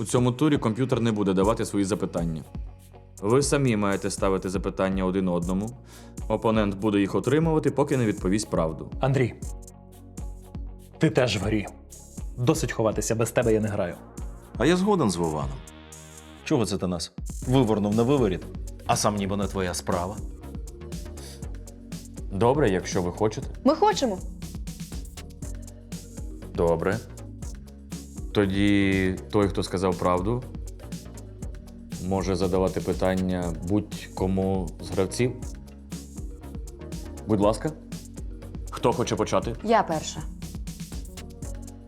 У цьому турі комп'ютер не буде давати свої запитання. Ви самі маєте ставити запитання один одному. Опонент буде їх отримувати, поки не відповість правду. Андрій, ти теж в грі. Досить ховатися, без тебе я не граю. А я згоден з Вованом. Чого це ти нас вивернув на виворіт, а сам ніби не твоя справа? Добре, якщо ви хочете. Ми хочемо. Добре. Тоді той, хто сказав правду, може задавати питання будь-кому з гравців. Будь ласка. Хто хоче почати? Я перша.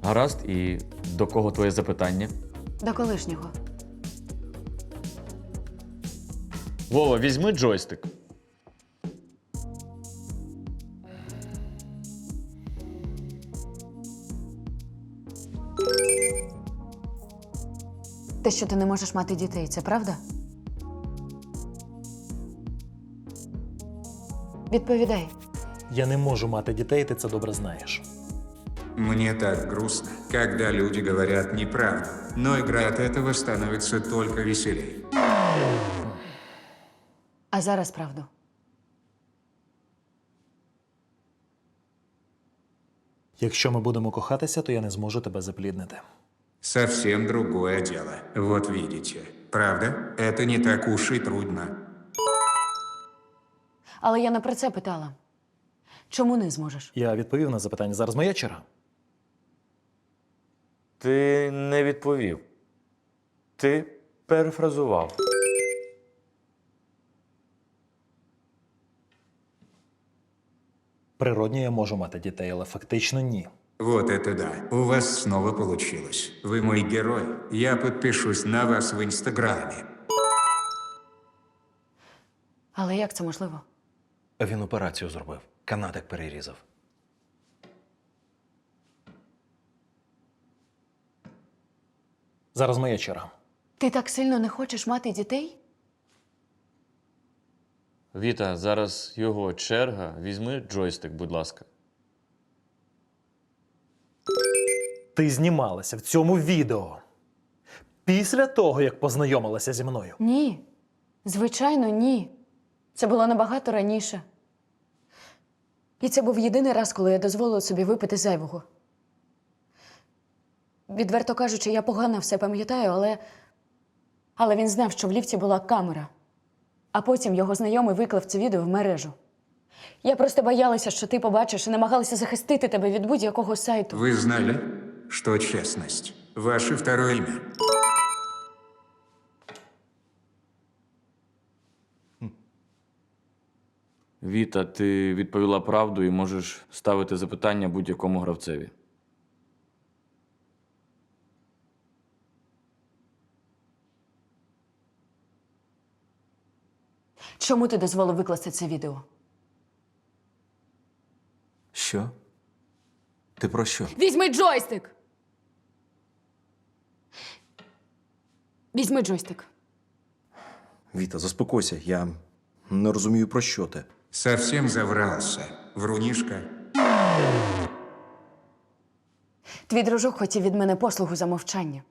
Гаразд, і до кого твоє запитання? До колишнього. Вова, візьми джойстик. Що ти не можеш мати дітей, це правда? Відповідай. Я не можу мати дітей, ти це добре знаєш. Мне так грустно, когда люди говорят неправду, но игра от этого становится только веселей. А зараз правду. Якщо ми будемо кохатися, то я не зможу тебе запліднити. Совсем другое дело. Вот видите. Правда? Это не так уж и трудно. Але я не про це питала. Чому не зможеш? Я відповів на запитання. Зараз моя черга. Ти не відповів. Ти перефразував. Природньо я можу мати дітей, але фактично ні. Вот это да. У вас снова получилось. Вы мой герой. Я подпишусь на вас в Инстаграме. Але як це можливо? Він операцію зробив, канатик перерізав. Зараз моя черга. Ти так сильно не хочеш мати дітей? Віта, зараз його черга. Візьми джойстик, будь ласка. Ти знімалася в цьому відео після того, як познайомилася зі мною. Ні. Звичайно, ні. Це було набагато раніше. І це був єдиний раз, коли я дозволила собі випити зайвого. Відверто кажучи, я погано все пам'ятаю, але. Але він знав, що в ліфті була камера. А потім його знайомий виклав це відео в мережу. Я просто боялася, що ти побачиш і намагалася захистити тебе від будь-якого сайту. Вы знали, что честность – ваше второе имя? Віта, ти відповіла правду і можеш ставити запитання будь-якому гравцеві. Чому ти дозволив викласти це відео? Що? Ти про що? Візьми джойстик! Візьми джойстик. Віта, заспокойся, я не розумію, про що ти. Совсем заврался. Врунишка. Твій дружок хотів від мене послугу за мовчання.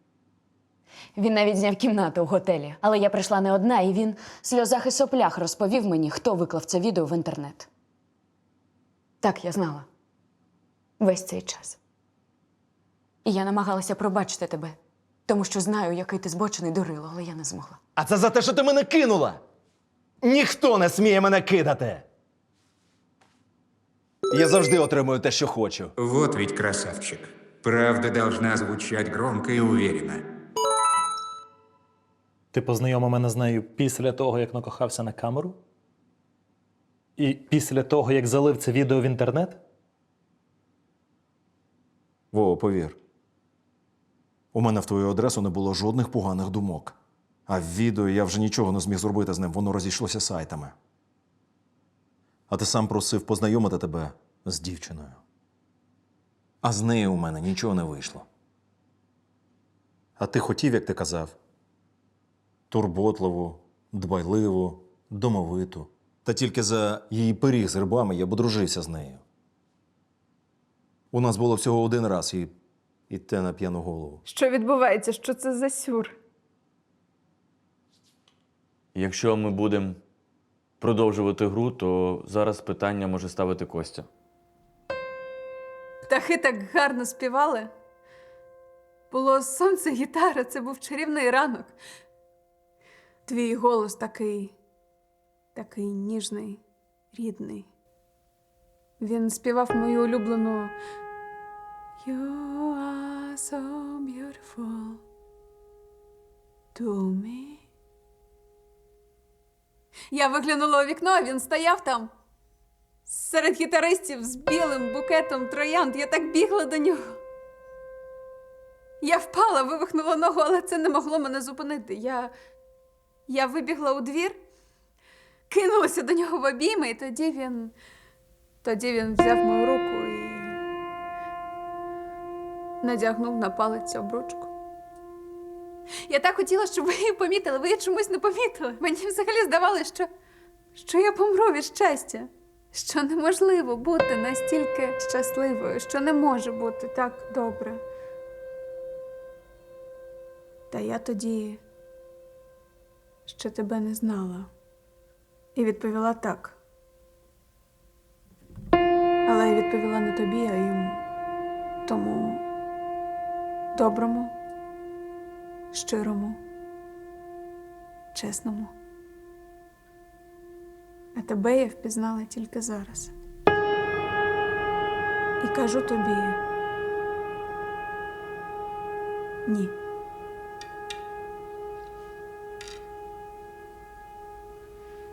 Він навіть зняв кімнату у готелі. Але я прийшла не одна, і він в сльозах і соплях розповів мені, хто виклав це відео в інтернет. Так, я знала. Весь цей час. І я намагалася пробачити тебе, тому що знаю, який ти збочений дурило, але я не змогла. А це за те, що ти мене кинула. Ніхто не сміє мене кидати. Я завжди отримую те, що хочу. Вот ведь красавчик. Правда должна звучать громко и уверенно. Ти познайомив мене з нею після того, як накохався на камеру? І після того, як залив це відео в інтернет? Вова, повір. У мене в твою адресу не було жодних поганих думок. А в відео я вже нічого не зміг зробити з ним, воно розійшлося сайтами. А ти сам просив познайомити тебе з дівчиною. А з нею у мене нічого не вийшло. А ти хотів, як ти казав, турботливу, дбайливу, домовиту. Та тільки за її пиріг з грибами я б одружився з нею. У нас було всього один раз, і І те на п'яну голову. Що відбувається? Що це за сюр? Якщо ми будемо продовжувати гру, то зараз питання може ставити Костя. Птахи так гарно співали. Було сонце, гітара, це був чарівний ранок. Твій голос такий, такий ніжний, рідний. Він співав мою улюблену You are so beautiful to me. Я виглянула у вікно, а він стояв там. Серед гітаристів з білим букетом троянд я так бігла до нього. Я впала, вивихнула ногу, але це не могло мене зупинити. Я, я вибігла у двір, кинулася до нього в обійми, і тоді він. Тоді він взяв мою руку і надягнув на палець обручку. Я так хотіла, щоб ви її помітили, ви її чомусь не помітили. Мені взагалі здавалося, що, що я помру від щастя що неможливо бути настільки щасливою, що не може бути так добре. Та я тоді ще тебе не знала і відповіла так. Але я відповіла не тобі, а йому. Тому доброму, щирому, чесному. А тебе я впізнала тільки зараз. І кажу тобі. Ні.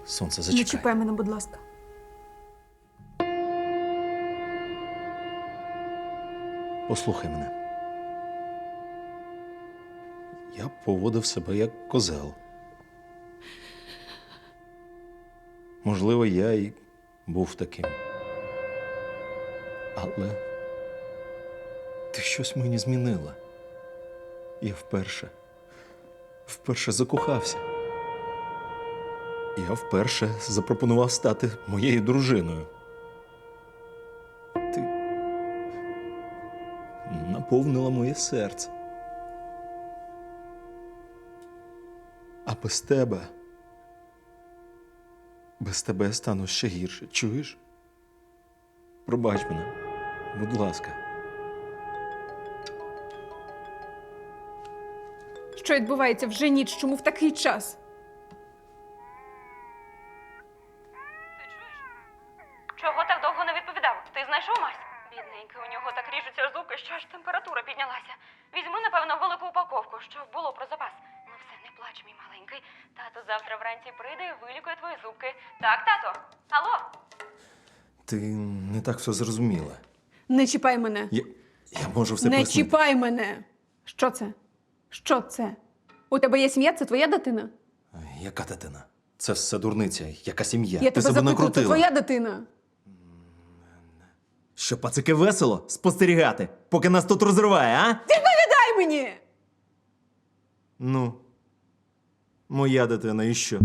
Сонце, Не зачекай. чіпай мене, будь ласка. Послухай мене. Я поводив себе як козел. Можливо, я і був таким. Але ти щось мені змінила. Я вперше, вперше закохався. Я вперше запропонував стати моєю дружиною. Ти наповнила моє серце. Без тебе. Без тебе стану ще гірше, чуєш? Пробач мене, будь ласка. Що відбувається вже ніч, чому в такий час? Чого так довго не відповідав? Ти знайшов мазь? Бідненький, у нього так ріжуться зубки, що аж температура піднялася. Візьми, напевно, велику упаковку, щоб було про запас. Плач, мій маленький. Тато завтра вранці прийде і вилікує твої зубки. Так, тато? Алло? Ти не так все зрозуміла. Не чіпай мене. Я, я можу все не пояснити. чіпай мене. Що це? Що це? У тебе є сім'я, це твоя дитина? Яка дитина? Це все дурниця, яка сім'я. Я Ти тебе себе запитую, це накрутила. твоя дитина. Що, пацики, весело спостерігати, поки нас тут розриває, а? Дай мені! Ну, моя дитина і що?